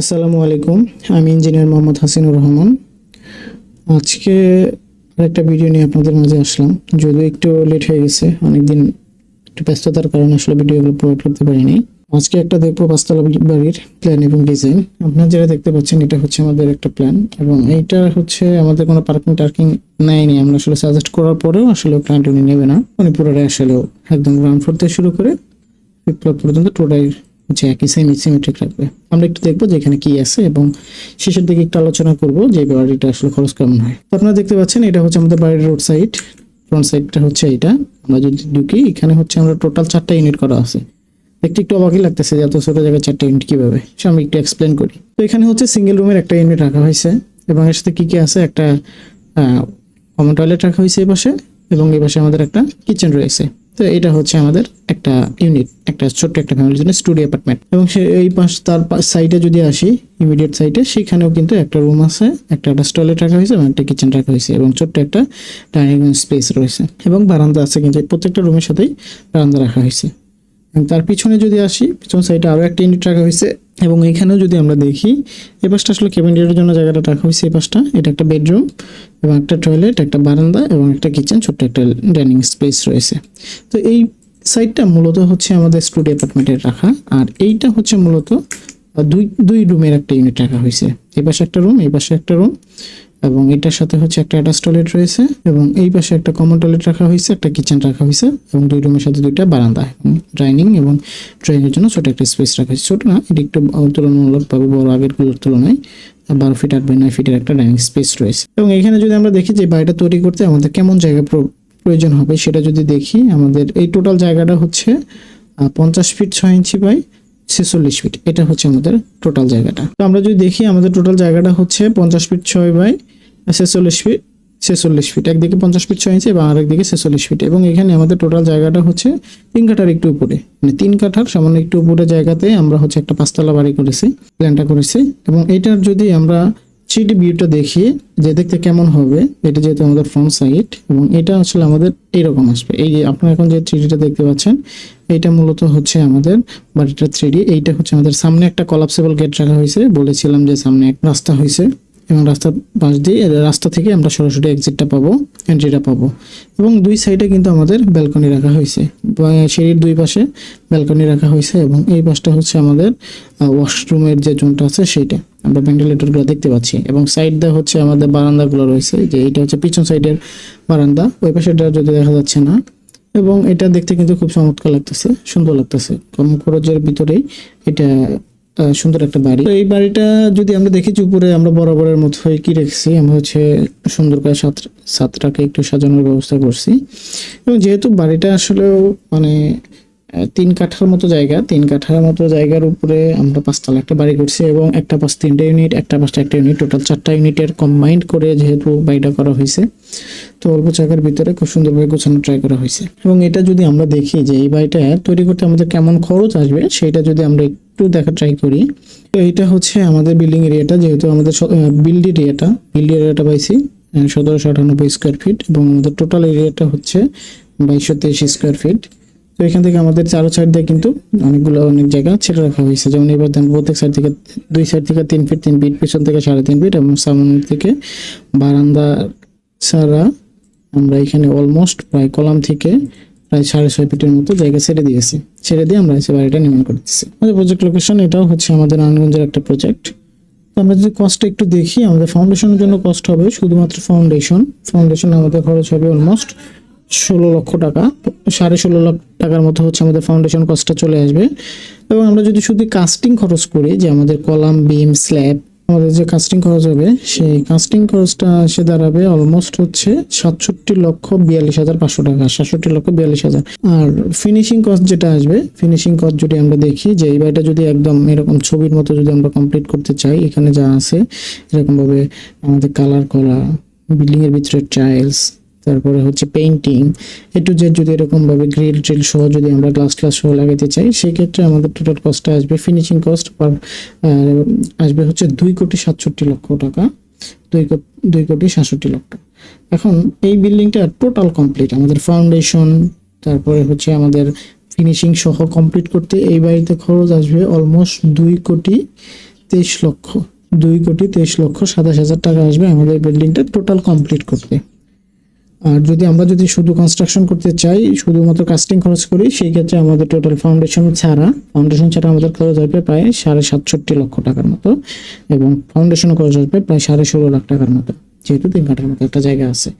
আসসালামু আলাইকুম। আমি ইঞ্জিনিয়ার মোহাম্মদ হাসিনুর রহমান। আজকে আরেকটা ভিডিও নিয়ে আপনাদের মাঝে আসলাম। যদিও একটু লেট হয়ে গেছে, অনেকদিন একটু ব্যস্ততার কারণে আসলে ভিডিওগুলো প্রোভাইড করতে পারিনি। আজকে একটা দেখব পাঁচতলা বাড়ির প্ল্যান এবং ডিজাইন আপনারা যেটা দেখতে পাচ্ছেন, এটা হচ্ছে আমাদের একটা প্ল্যান এবং এইটা হচ্ছে আমাদের কোনো পার্কিং টার্কিং নেয়নি। আমরা আসলে সাজেস্ট করার পরেও আসলে প্ল্যানটা উনি নেবে না। উনি পুরোটাই আসলে একদম গ্রাউন্ড ফ্লোর থেকে শুরু করে ফ্লোর পর্যন্ত টোটাল হচ্ছে একই সেমি সিমেট্রিক রাখবে। আমরা একটু দেখব যে এখানে কি আছে এবং শেষের দিকে একটু আলোচনা করব যে বাড়িটা আসলে খরচ কেমন হয়। তো আপনারা দেখতে পাচ্ছেন এটা হচ্ছে আমাদের বাড়ির রোড সাইড ফ্রন্ট সাইডটা হচ্ছে এটা আমরা যদি ঢুকি, এখানে হচ্ছে আমরা টোটাল চারটা ইউনিট করা আছে। দেখতে একটু অবাকই লাগতেছে যে এত ছোট জায়গায় চারটা ইউনিট কীভাবে? সে আমি একটু এক্সপ্লেন করি। তো এখানে হচ্ছে সিঙ্গেল রুমের একটা ইউনিট রাখা হয়েছে এবং এর সাথে কি কি আছে? একটা কমন টয়লেট রাখা হয়েছে এই পাশে এবং এই পাশে আমাদের একটা কিচেন রয়েছে। তো এটা হচ্ছে আমাদের একটা ইউনিট একটা ছোট্ট একটা ফ্যামিলির জন্য স্টুডিও অ্যাপার্টমেন্ট এবং সে এই পাশ, তার সাইডে যদি আসি ইমিডিয়েট সাইডে সেখানেও কিন্তু একটা রুম আছে, একটা একটা টয়লেট রাখা হয়েছে এবং একটা কিচেন রাখা হয়েছে এবং ছোট্ট একটা ডাইনিং স্পেস রয়েছে এবং বারান্দা আছে কিন্তু প্রত্যেকটা রুমের সাথেই বারান্দা রাখা হয়েছে। তার পিছনে যদি আসি, পিছন সাইডে আরও একটা ইউনিট রাখা হয়েছে। এবং এখানেও যদি আমরা দেখি, এ পাশটা আসলে ক্যাবিনেটের জন্য জায়গাটা রাখা হয়েছে, এ পাশটা। এটা একটা বেডরুম এবং একটা টয়লেট একটা বারান্দা এবং একটা কিচেন ছোট্ট একটা ডাইনিং স্পেস রয়েছে। তো এই সাইডটা মূলত হচ্ছে আমাদের স্টুডিও অ্যাপার্টমেন্টের রাখা। আর এইটা হচ্ছে মূলত দুই দুই রুমের একটা ইউনিট রাখা হয়েছে। এই পাশে একটা রুম এই পাশে একটা রুম এবং এটার সাথে হচ্ছে একটা অ্যাটাচ টয়লেট রয়েছে এবং এই পাশে একটা কমন টয়লেট রাখা হয়েছে, একটা কিচেন রাখা হয়েছে এবং দুই রুমের সাথে দুইটা বারান্দা ডাইনিং এবং ড্রয়িং এর জন্য ছোট একটা স্পেস রাখা হয়েছে। ছোট না, এটা একটু তুলনামূলকভাবে বড় আগেরগুলোর তুলনায় বারো ফিট, আট বাই নয় ফিটের একটা ডাইনিং স্পেস রয়েছে। এবং এখানে যদি আমরা দেখি যে বাড়িটা তৈরি করতে আমাদের কেমন জায়গা প্র- প্রয়োজন হবে সেটা যদি দেখি, আমাদের এই টোটাল জায়গাটা হচ্ছে পঞ্চাশ ফিট ছয় ইঞ্চি বাই ছেচল্লিশ ফিট। এটা হচ্ছে আমাদের টোটাল জায়গাটা। তো আমরা যদি দেখি, আমাদের টোটাল জায়গাটা হচ্ছে পঞ্চাশ ফিট ছয় বাই ছেচল্লিশ ফিট ছেচল্লিশ ফিট একদিকে পঞ্চাশ ফিট ছয় ইঞ্চি এবং আরেকদিকে ছেচল্লিশ ফিট এবং এখানে আমাদের টোটাল জায়গাটা হচ্ছে তিন কাঠার একটু উপরে। মানে তিন কাঠার সামান্য একটু উপরে জায়গাতে আমরা হচ্ছে একটা পাঁচতলা বাড়ি করেছি প্ল্যানটা করেছি। এবং এটার যদি আমরা থ্রিডি ভিউটা দেখি যে দেখতে কেমন হবে, এটা যেহেতু আমাদের ফ্রন্ট সাইড এবং এটা আসলে আমাদের এইরকম আসবে। এই যে আপনারা এখন যে থ্রিডিটা দেখতে পাচ্ছেন, এইটা মূলত হচ্ছে আমাদের বাড়িটা থ্রিডি এইটা হচ্ছে আমাদের সামনে একটা কলাপসেবল গেট রাখা হয়েছে, বলেছিলাম যে সামনে এক রাস্তা হয়েছে। এবং রাস্তার পাশ দিয়ে রাস্তা থেকে আমরা সরাসরি এক্সিটটা পাবো এন্ট্রিটা পাবো। এবং দুই সাইডে কিন্তু আমাদের ব্যালকনি রাখা হয়েছে। সিঁড়ির দুই পাশে ব্যালকনি রাখা হয়েছে এবং এই পাশটা হচ্ছে আমাদের ওয়াশরুমের যে জোনটা আছে সেইটা। আমরা ভেন্টিলেটরগুলো দেখতে পাচ্ছি। এবং সাইড দিয়ে হচ্ছে আমাদের বারান্দাগুলো রয়েছে। যে এটা হচ্ছে পিছন সাইডের বারান্দা। ওই পাশেটা যদি দেখা যাচ্ছে না। এবং এটা দেখতে কিন্তু খুব চমৎকার লাগতেছে, সুন্দর লাগতেছে। কম খরচের ভিতরেই এটা সুন্দর একটা বাড়ি। তো এই বাড়িটা যদি আমরা দেখি উপরে আমরা বরাবরের মতো হয়ে কি রেখেছি, আমরা হচ্ছে সুন্দর করে সাতটাকে একটু সাজানোর ব্যবস্থা করছি। এবং যেহেতু বাড়িটা আসলেও মানে তিন কাঠার মতো জায়গা। তিন কাঠার মতো জায়গার উপরে আমরা পাঁচতলা একটা বাড়ি করছি এবং একটা পাঁচ তিনটা ইউনিট একটা পাঁচটা একটা ইউনিট টোটাল চারটা ইউনিটের কম্বাইন্ড করে যেহেতু বাড়িটা করা হয়েছে, তো অল্প জায়গার ভিতরে খুব সুন্দরভাবে গোছানো ট্রাই করা হয়েছে। এবং এটা যদি আমরা দেখি যে এই বাড়িটা তৈরি করতে আমাদের কেমন খরচ আসবে, সেটা যদি আমরা একটু দেখা ট্রাই করি, তো এটা হচ্ছে আমাদের বিল্ডিং এরিয়াটা যেহেতু আমাদের বিল্ড এরিয়াটা বিল্ড এরিয়াটা পাইছি সতেরোশো আটানব্বই স্কোয়ার ফিট এবং আমাদের টোটাল এরিয়াটা হচ্ছে বাইশশো তেইশ স্কোয়ার ফিট তো এখান থেকে আমাদের চারো সাইড দিয়ে কিন্তু অনেকগুলো অনেক জায়গা ছেড়ে রাখা হয়েছে। যেমন এবার দেন প্রত্যেক সাইড থেকে দুই সাইড থেকে তিন ফিট তিন ফিট পিছন থেকে সাড়ে তিন ফিট এবং সামনে থেকে বারান্দা ছাড়া আমরা এখানে অলমোস্ট প্রায় কলাম থেকে প্রায় সাড়ে ছয় ফিটের মতো জায়গা ছেড়ে দিয়েছি। ছেড়ে দিয়ে আমরা এসে বাড়িটা নির্মাণ করতেছি। আমাদের প্রজেক্ট লোকেশন এটাও হচ্ছে আমাদের নারায়ণগঞ্জের একটা প্রজেক্ট আমরা যদি কস্টটা একটু দেখি, আমাদের ফাউন্ডেশনের জন্য কস্ট হবে শুধুমাত্র ফাউন্ডেশন ফাউন্ডেশন আমাদের খরচ হবে অলমোস্ট ষোলো লক্ষ টাকা, সাড়ে ষোলো লাখ টাকার মতো হচ্ছে আমাদের ফাউন্ডেশন কস্টটা চলে আসবে। এবং আমরা যদি শুধু কাস্টিং খরচ করি, যে আমাদের কলাম বিম স্ল্যাব আমাদের যে কাস্টিং খরচ হবে, সেই কাস্টিং খরচটা এসে দাঁড়াবে অলমোস্ট হচ্ছে সাতষট্টি লক্ষ বিয়াল্লিশ হাজার পাঁচশো টাকা, সাতষট্টি লক্ষ বিয়াল্লিশ হাজার। আর ফিনিশিং কস্ট যেটা আসবে ফিনিশিং কস্ট যদি আমরা দেখি, যে এই যদি একদম এরকম ছবির মতো যদি আমরা কমপ্লিট করতে চাই, এখানে যা আছে, এরকমভাবে আমাদের কালার করা বিল্ডিংয়ের ভিতরে টাইলস তারপরে হচ্ছে পেইন্টিং একটু যে যদি এরকম ভাবে গ্রিল ট্রিল সহ যদি আমরা গ্লাস গ্লাস সহ লাগাতে চাই, সেক্ষেত্রে আমাদের টোটাল কস্টটা আসবে ফিনিশিং কস্ট পার আসবে হচ্ছে দুই কোটি সাতষট্টি লক্ষ টাকা। দুই কোটি দুই কোটি সাতষট্টি লক্ষ এখন এই বিল্ডিংটা টোটাল কমপ্লিট আমাদের ফাউন্ডেশন তারপরে হচ্ছে আমাদের ফিনিশিং সহ কমপ্লিট করতে এই বাড়িতে খরচ আসবে অলমোস্ট দুই কোটি তেইশ লক্ষ। দুই কোটি তেইশ লক্ষ সাতাশ হাজার টাকা আসবে আমাদের বিল্ডিংটা টোটাল কমপ্লিট করতে। আর যদি আমরা যদি শুধু কনস্ট্রাকশন করতে চাই, শুধুমাত্র কাস্টিং খরচ করি, সেই ক্ষেত্রে আমাদের টোটাল ফাউন্ডেশন ছাড়া ফাউন্ডেশন ছাড়া আমাদের খরচ আসবে প্রায় সাড়ে সাতষট্টি লক্ষ টাকার মতো এবং ফাউন্ডেশনও খরচ আসবে প্রায় সাড়ে ষোলো লাখ টাকার মতো, যেহেতু তিন কাঠার মতো একটা জায়গা আছে।